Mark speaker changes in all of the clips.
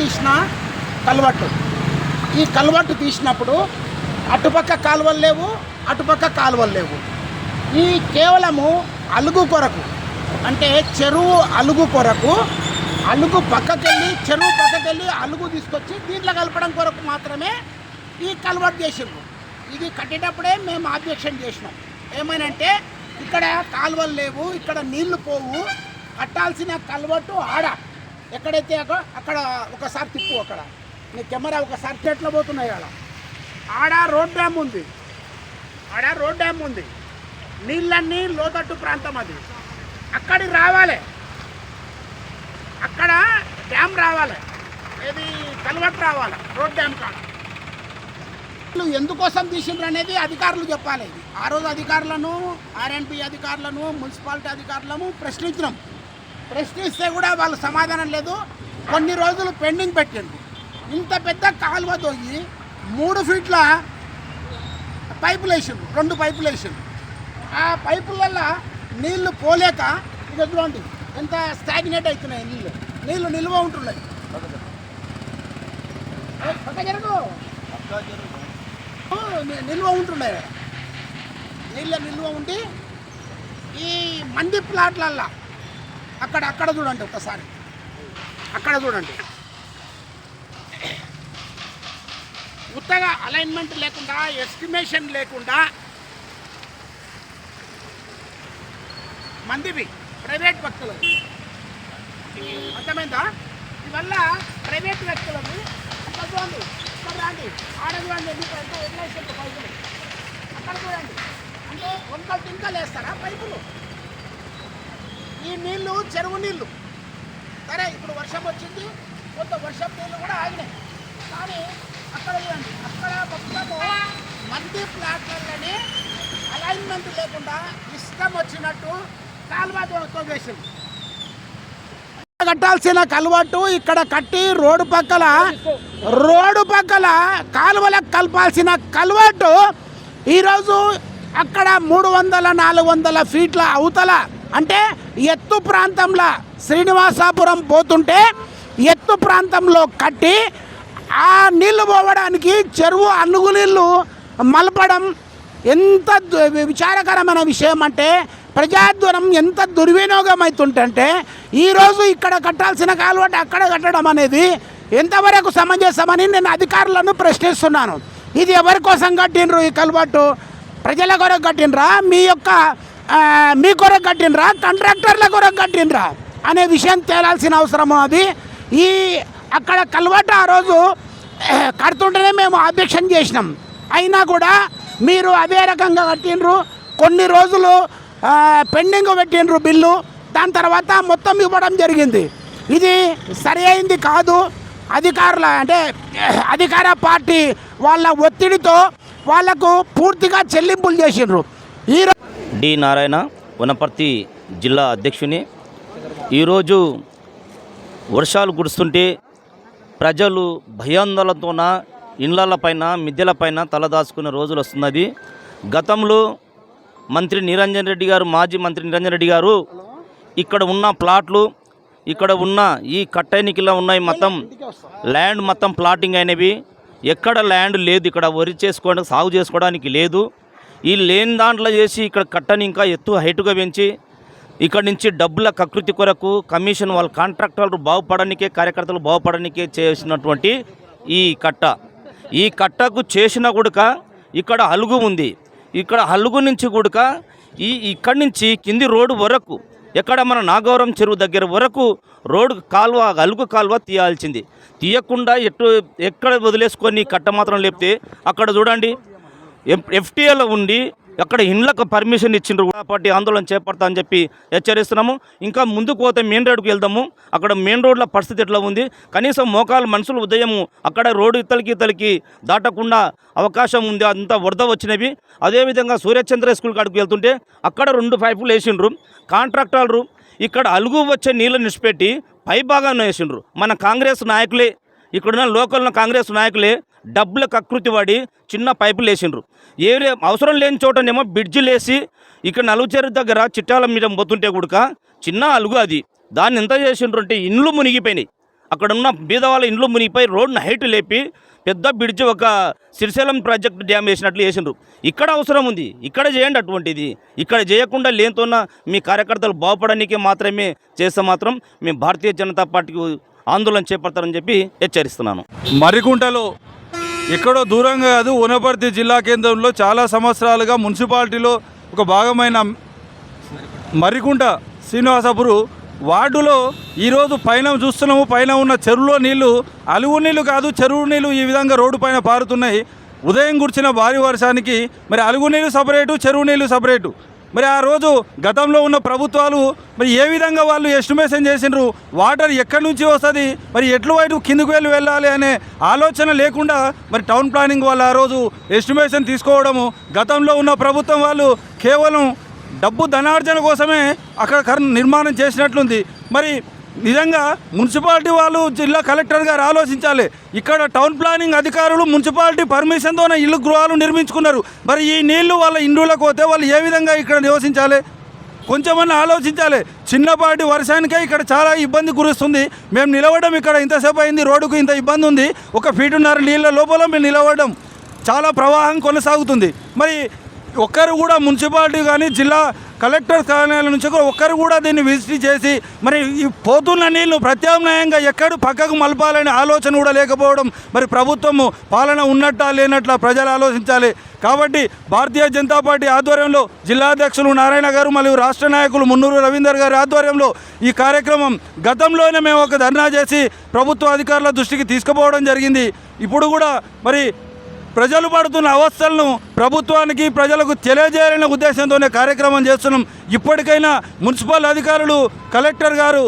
Speaker 1: తీసిన కల్వట్టు. ఈ కలవట్టు తీసినప్పుడు అటుపక్క కాలువలు లేవు అటుపక్క కాలువలు లేవు. ఈ కేవలము అలుగు కొరకు అంటే చెరువు అలుగు కొరకు అలుగు పక్కకెళ్ళి చెరువు పక్కకెళ్ళి అలుగు తీసుకొచ్చి దీంట్లో కలపడం కొరకు మాత్రమే ఈ కల్వర్ట్ చేసిండ్రు. ఇది కట్టేటప్పుడే మేము ఆబ్జెక్షన్ చేసినాం. ఏమనంటే ఇక్కడ కాలువలు లేవు ఇక్కడ నీళ్ళు పోవు కట్టాల్సిన కల్వర్టు ఆడ. ఎక్కడైతే అక్కడ ఒకసారి తిప్పు అక్కడ. నీ కెమెరా ఒకసారి చెట్లు పోతున్నాయి అక్కడ. ఆడ రోడ్ డ్యామ్ ఉంది. ఆడ రోడ్ డ్యామ్ ఉంది. నీళ్ళన్నీ లోతట్టు ప్రాంతం అది. అక్కడికి రావాలి. అక్కడ డ్యామ్ రావాలి. ఇది కల్వర్ట్ రావాలి. రోడ్ డ్యామ్ కాడ. వీళ్ళు ఎందుకోసం తీసిండ్రు అనేది అధికారులు చెప్పాలి. ఆ రోజు అధికారులను ఆర్ఎన్పి అధికారులను మున్సిపాలిటీ అధికారులను ప్రశ్నించినాం. ప్రశ్నిస్తే కూడా వాళ్ళు సమాధానం లేదు. కొన్ని రోజులు పెండింగ్ పెట్టిండ్రు. ఇంత పెద్ద కాలువ తోగి మూడు ఫీట్ల పైపులు రెండు పైపులు వేసిండ్రు ఆ పైపుల నీళ్ళు పోలేక ఇక చూడండి ఎంత స్టాగ్నేట్ అవుతున్నాయి నీళ్ళు నీళ్ళు నిల్వ ఉంటున్నాయి. నిల్వ ఉంటున్నాయి. నీళ్ళ నిల్వ ఉండి ఈ మంది ప్లాట్లల్లో అక్కడ అక్కడ చూడండి ఒకసారి. అక్కడ చూడండి. ఉత్తగా అలైన్మెంట్ లేకుండా ఎస్టిమేషన్ లేకుండా మందివి ప్రైవేట్ వ్యక్తులు. అర్థమైందా? ఇవల్ల ప్రైవేట్ వ్యక్తులవి అక్కడ చూడండి ఇక్కడ రాండి. ఆడ చూడండి మీకు ఎంత పైపులు. అక్కడ చూడండి. అంటే వంకలు తింకలు వేస్తారా పైపులు? ఈ నీళ్ళు చెరువు నీళ్ళు. సరే ఇప్పుడు వర్షం వచ్చింది. కొంత వర్షం నీళ్ళు కూడా ఆగినాయి. కానీ అక్కడ చూడండి అక్కడ మొత్తము మంది ప్లాట్లలోనే అలైన్మెంట్ లేకుండా ఇష్టం వచ్చినట్టు కాలువ వేసింది. కట్టాల్సిన కలవాటు ఇక్కడ కట్టి రోడ్డు పక్కల రోడ్డు పక్కల కాలువలకు కలపాల్సిన కలవట్టు ఈరోజు అక్కడ మూడు వందల నాలుగు వందల ఫీట్ల అవతల అంటే ఎత్తు ప్రాంతంలో శ్రీనివాసాపురం పోతుంటే ఎత్తు ప్రాంతంలో కట్టి ఆ నీళ్ళు పోవడానికి చెరువు అలుగు నీళ్ళు మలపడం ఎంత విచారకరమైన విషయం అంటే ప్రజాధ్వరం ఎంత దుర్వినియోగం అవుతుంటే ఈరోజు ఇక్కడ కట్టాల్సిన కాలువట అక్కడ కట్టడం అనేది ఎంతవరకు సమంజసమని నేను అధికారులను ప్రశ్నిస్తున్నాను. ఇది ఎవరి కోసం కట్టినరు ఈ కలువట్టు ప్రజల కొరకు కట్టినరా మీ యొక్క మీ కొరకు కట్టినరా కాంట్రాక్టర్ల కొరకు కట్టినరా అనే విషయం తేలాల్సిన అవసరం అది. ఈ అక్కడ కల్వట ఆ రోజు కడుతుంటేనే మేము అబ్జెక్షన్ చేసినాం. అయినా కూడా మీరు అదే రకంగా కట్టిండ్రు. కొన్ని రోజులు పెండింగ్ పెట్టిండ్రు బిల్లు. దాని తర్వాత మొత్తం ఇవ్వడం జరిగింది. ఇది సరి అయింది కాదు. అధికారుల అంటే అధికార పార్టీ వాళ్ళ ఒత్తిడితో వాళ్ళకు పూర్తిగా చెల్లింపులు చేసిండ్రు. ఈ
Speaker 2: డి నారాయణ వనపర్తి జిల్లా అధ్యక్షుని. ఈరోజు వర్షాలు కురుస్తుంటే ప్రజలు భయాందోళనతోన ఇండ్లపైన మిద్దెలపైన తలదాచుకునే రోజులు వస్తున్నది. గతంలో మంత్రి నిరంజన్ రెడ్డి గారు మాజీ మంత్రి నిరంజన్ రెడ్డి గారు ఇక్కడ ఉన్న ప్లాట్లు ఇక్కడ ఉన్న ఈ కట్టెనికిలా ఉన్నాయి మొత్తం ల్యాండ్ మొత్తం ప్లాటింగ్ అయినవి. ఎక్కడ ల్యాండ్ లేదు ఇక్కడ వరి చేసుకోవడానికి సాగు చేసుకోవడానికి లేదు. ఈ లేని దాంట్లో చేసి ఇక్కడ కట్టని ఇంకా ఎత్తు హైటుగా పెంచి ఇక్కడ నుంచి డబ్బుల కకృతి కొరకు కమిషన్ వాళ్ళ కాంట్రాక్టర్లు బాగుపడడానికే కార్యకర్తలు బాగుపడడానికే చేసినటువంటి ఈ కట్ట. ఈ కట్టకు చేసిన గుడక ఇక్కడ అలుగు ఉంది. ఇక్కడ అలుగు నుంచి గుడక ఈ ఇక్కడి నుంచి కింది రోడ్డు వరకు ఎక్కడ మన నాగవరం చెరువు దగ్గర వరకు రోడ్డు కాలువ అలుగు కాలువ తీయాల్సింది. తీయకుండా ఎటు ఎక్కడ వదిలేసుకొని కట్ట మాత్రం లేపితే అక్కడ చూడండి ఎఫ్టీఏలో ఉండి అక్కడ ఇండ్లకు పర్మిషన్ ఇచ్చిండ్రు. పార్టీ ఆందోళన చేపడతా అని చెప్పి హెచ్చరిస్తున్నాము. ఇంకా ముందుకు పోతే మెయిన్ రోడ్డుకి వెళ్దాము. అక్కడ మెయిన్ రోడ్ల పరిస్థితి ఎట్లా ఉంది? కనీసం మోకాలు మనుషులు ఉదయము అక్కడ రోడ్డు ఇతలికి ఇతలకి దాటకుండా అవకాశం ఉంది. అంతా వరద వచ్చినవి. అదేవిధంగా సూర్యచంద్ర స్కూల్ కాడికి వెళ్తుంటే అక్కడ రెండు పైపులు వేసిండ్రు. కాంట్రాక్టర్లు ఇక్కడ అలుగు వచ్చే నీళ్ళు నిలిచిపెట్టి పై భాగాన్ని వేసిండ్రు. మన కాంగ్రెస్ నాయకులే. ఇక్కడున్న లోకల్న కాంగ్రెస్ నాయకులే డబ్బుల కకృతి పడి చిన్న పైపులు వేసిండ్రు. ఏరే అవసరం లేని చోటనేమో బ్రిడ్జిలు వేసి ఇక్కడ నలుగుచేరు దగ్గర చిట్టాల మీద పోతుంటే కూడా చిన్న అలుగు అది. దాన్ని ఎంత చేసిండ్రు అంటే ఇండ్లు మునిగిపోయినాయి. అక్కడ ఉన్న బీదవాళ్ళ ఇండ్లు మునిగిపోయి రోడ్డును హైట్ లేపి పెద్ద బ్రిడ్జ్ ఒక శ్రీశైలం ప్రాజెక్ట్ డ్యామ్ వేసినట్లు వేసిండ్రు ఇక్కడ అవసరం ఉంది. ఇక్కడ చేయండి అటువంటిది. ఇక్కడ చేయకుండా లేనితోన్న మీ కార్యకర్తలు బాగుపడడానికి మాత్రమే చేస్తే మాత్రం మేము భారతీయ జనతా పార్టీకి ఆందోళన చేపడతారని చెప్పి హెచ్చరిస్తున్నాను.
Speaker 3: మరికుంటలో ఎక్కడో దూరంగా కాదు ఉనపర్తి జిల్లా కేంద్రంలో చాలా సంవత్సరాలుగా మున్సిపాలిటీలో ఒక భాగమైన మరికుంట శ్రీనివాసపురు వార్డులో ఈరోజు పైన చూస్తున్నాము. పైన ఉన్న చెరువులో నీళ్ళు అలుగు నీళ్ళు కాదు చెరువు నీళ్ళు ఈ విధంగా రోడ్డు పైన పారుతున్నాయి. ఉదయం కురిసిన భారీ వర్షానికి మరి అలుగు నీళ్ళు సపరేటు చెరువు నీళ్ళు సపరేటు? మరి ఆ రోజు గతంలో ఉన్న ప్రభుత్వాలు మరి ఏ విధంగా వాళ్ళు ఎస్టిమేషన్ చేసిండ్రు? వాటర్ ఎక్కడి నుంచి వస్తుంది? మరి ఎట్లు వైపు కిందికి వెళ్ళి వెళ్ళాలి అనే ఆలోచన లేకుండా మరి టౌన్ ప్లానింగ్ వాళ్ళు ఆ రోజు ఎస్టిమేషన్ తీసుకోవడము గతంలో ఉన్న ప్రభుత్వం వాళ్ళు కేవలం డబ్బు ధనార్జన కోసమే అక్కడ కర్ నిర్మాణం చేసినట్లుంది. మరి నిజంగా మున్సిపాలిటీ వాళ్ళు జిల్లా కలెక్టర్ గారు ఆలోచించాలి. ఇక్కడ టౌన్ ప్లానింగ్ అధికారులు మున్సిపాలిటీ పర్మిషన్తోనే ఇల్లు గృహాలు నిర్మించుకున్నారు. మరి ఈ నీళ్ళు వాళ్ళ ఇండ్లకు పోతే వాళ్ళు ఏ విధంగా ఇక్కడ నివసించాలి? కొంచెమన్నా ఆలోచించాలి. చిన్నపాటి వర్షానికే ఇక్కడ చాలా ఇబ్బంది కురుస్తుంది మేము నిలవడం ఇక్కడ ఇంతసేపు అయింది రోడ్డుకు ఇంత ఇబ్బంది ఉంది. ఒక ఫీటున్నర నీళ్ళ లోపల మేము నిలవడం చాలా ప్రవాహం కొనసాగుతుంది. మరి ఒక్కరు కూడా మున్సిపాలిటీ కానీ జిల్లా కలెక్టర్ కార్యాలయం నుంచి కూడా ఒక్కరు కూడా దీన్ని విజిట్ చేసి మరి ఈ పోతున్న నీళ్ళు ప్రత్యామ్నాయంగా ఎక్కడ పక్కకు మలపాలనే ఆలోచన కూడా లేకపోవడం మరి ప్రభుత్వము పాలన ఉన్నట్టా లేనట్లా ప్రజలు ఆలోచించాలి. కాబట్టి భారతీయ జనతా పార్టీ ఆధ్వర్యంలో జిల్లాధ్యక్షులు నారాయణ గారు మరియు రాష్ట్ర నాయకులు మున్నూరు రవీందర్ గారి ఆధ్వర్యంలో ఈ కార్యక్రమం గతంలోనే మేము ఒక ధర్నా చేసి ప్రభుత్వ అధికారుల దృష్టికి తీసుకుపోవడం జరిగింది. ఇప్పుడు కూడా మరి ప్రజలు పడుతున్న అవస్థలను ప్రభుత్వానికి ప్రజలకు తెలియజేయాలనే ఉద్దేశంతోనే కార్యక్రమం చేస్తున్నాం. ఇప్పటికైనా మున్సిపల్ అధికారులు కలెక్టర్ గారు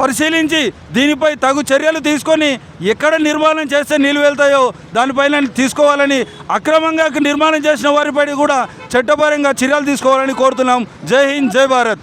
Speaker 3: పరిశీలించి దీనిపై తగు చర్యలు తీసుకొని ఎక్కడ నిర్మాణం చేస్తే నీళ్ళు వెళ్తాయో దానిపైన తీసుకోవాలని అక్రమంగా నిర్మాణం చేసిన వారిపై కూడా చట్టపరంగా చర్యలు తీసుకోవాలని కోరుతున్నాం. జై హింద్ జై భారత్.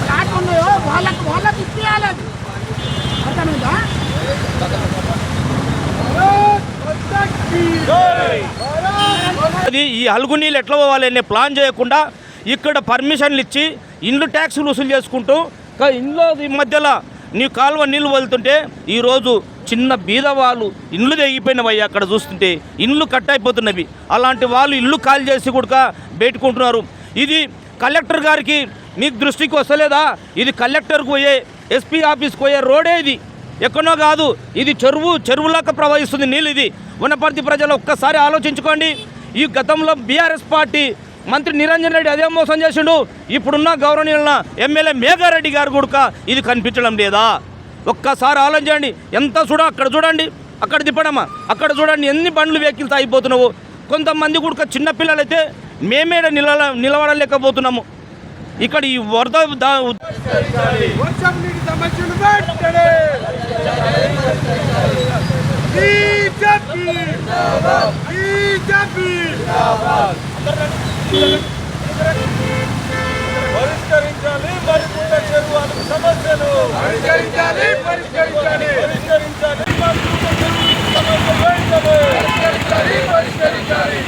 Speaker 1: ఫ్లాట్ ఉన్నాయో వాళ్ళకి వాళ్ళకి ఇప్పియాలి అది అర్థమైందా
Speaker 2: అది ఈ అలుగు నీళ్ళు ఎట్లా పోవాలనే ప్లాన్ చేయకుండా ఇక్కడ పర్మిషన్లు ఇచ్చి ఇండ్లు ట్యాక్సులు వసూలు చేసుకుంటూ ఇంట్లో ఈ మధ్యలో నీ కాలువ నీళ్ళు వదులుతుంటే ఈరోజు చిన్న బీద వాళ్ళు ఇండ్లు తెగిపోయినవి అక్కడ చూస్తుంటే. ఇండ్లు కట్ అయిపోతున్నవి. అలాంటి వాళ్ళు ఇల్లు ఖాళీ చేసి కూడా పెట్టుకుంటున్నారు ఇది కలెక్టర్ గారికి మీకు దృష్టికి వస్తలేదా? ఇది కలెక్టర్కి పోయే ఎస్పీ ఆఫీస్కి పోయే రోడే ఇది. ఎక్కడో కాదు ఇది చెరువు చెరువులాగా ప్రవహిస్తుంది నీళ్ళు ఇది. వనపర్తి ప్రజలు ఒక్కసారి ఆలోచించుకోండి. ఈ గతంలో బీఆర్ఎస్ పార్టీ మంత్రి నిరంజన్ రెడ్డి అదే మోసం చేసిండు. ఇప్పుడున్న గౌరవనీయుల ఎమ్మెల్యే మేఘారెడ్డి గారు కూడా ఇది కనిపించడం లేదా? ఒక్కసారి ఆలోచించండి. ఎంత చూడ అక్కడ చూడండి. అక్కడ తిప్పడమ్మా. అక్కడ చూడండి. ఎన్ని బండ్లు వెహికల్స్ అయిపోతున్నావు కొంతమంది కూడా చిన్నపిల్లలైతే మేమే నిల నిలబడలేకపోతున్నాము. ఇక్కడ ఈ వరద
Speaker 4: సమస్యలు బీజేపీ!
Speaker 3: పరిష్కరించాలి మరుగుండ చెరువుల సమస్యలు.
Speaker 4: పరిష్కరించాలి పరిష్కరించాలి.
Speaker 3: పరిష్కరించాలి మరుగుండ చెరువుల సమస్యలు. పరిష్కరించాలి పరిష్కరించాలి.